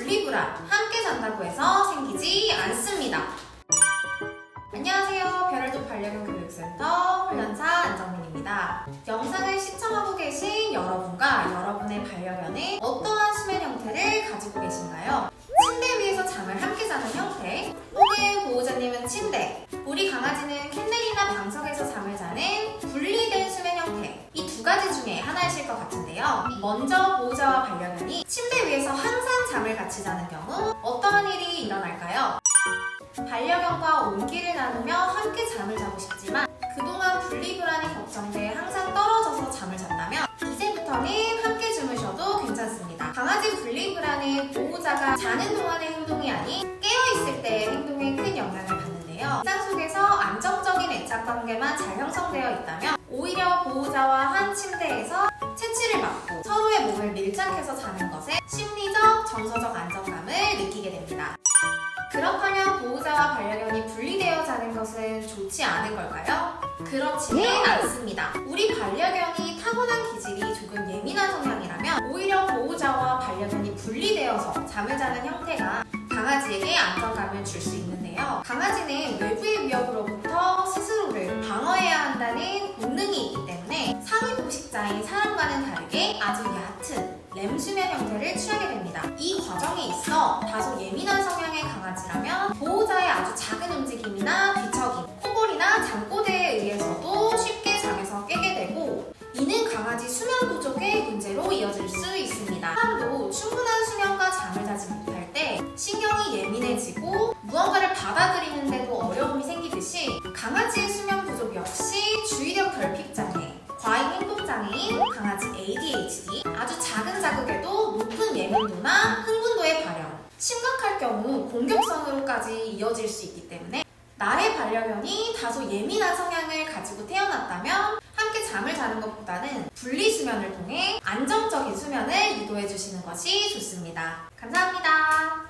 분리불안 함께 잔다고 해서 생기지 않습니다. 안녕하세요. 별알도 반려견 교육센터 훈련사 안정민입니다. 영상을 시청하고 계신 여러분과 여러분의 반려견은 어떠한 수면 형태를 가지고 계신가요? 침대 위에서 잠을 함께 자는 형태, 혹은 보호자님은 침대, 우리 강아지는 캔넬이나 방석에서 잠을 자는 분리된 수면 형태, 이 두 가지 중에 하나이실 것 같은데요. 먼저 보호자와 반려견이 침대 위에서 항상 잠을 같이 자는 경우 어떠한 일이 일어날까요? 반려견과 온기를 나누며 함께 잠을 자고 싶지만 그동안 분리불안이 걱정돼 항상 떨어져서 잠을 잤다면 이제부터는 함께 주무셔도 괜찮습니다. 강아지 분리불안은 보호자가 자는 동안의 행동이 아닌 깨어있을 때의 행동에 큰 영향을 받는데요. 일상 속에서 안정적인 애착 관계만 잘 형성되어 있다면 오히려 보호자와 한 침대에서 채취를 맡고 서로의 몸을 밀착해서 자는 정서적 안정감을 느끼게 됩니다. 그렇다면 보호자와 반려견이 분리되어 자는 것은 좋지 않은 걸까요? 그렇지는 않습니다. 우리 반려견이 타고난 기질이 조금 예민한 성향이라면 오히려 보호자와 반려견이 분리되어서 잠을 자는 형태가 강아지에게 안정감을 줄 수 있는데요. 강아지는 외부의 위협으로부터 스스로를 방어해야 한다는 본능이 있기 때문에 상위 포식자인 사람과는 다르게 아주 얕은 램 수면 형태를 취하게 됩니다. 이 과정에 있어 다소 예민한 성향의 강아지라면 보호자의 아주 작은 움직임이나 뒤척임, 코골이나 잠꼬대에 의해서도 쉽게 잠에서 깨게 되고 이는 강아지 수면 부족의 문제로 이어질 수 있습니다. 사람도 충분한 수면과 잠을 자지 못할 때 신경이 예민해지고 무언가를 받아들이는데도 어려움이 생기듯이 강아지의 수면 부족 역시 주의력 결핍 장애, 과잉 행동 장애인 강아지 ADHD, 아주 작은 자극에도 높은 예민도나 심각할 경우 공격성으로까지 이어질 수 있기 때문에 나의 반려견이 다소 예민한 성향을 가지고 태어났다면 함께 잠을 자는 것보다는 분리수면을 통해 안정적인 수면을 유도해 주시는 것이 좋습니다. 감사합니다.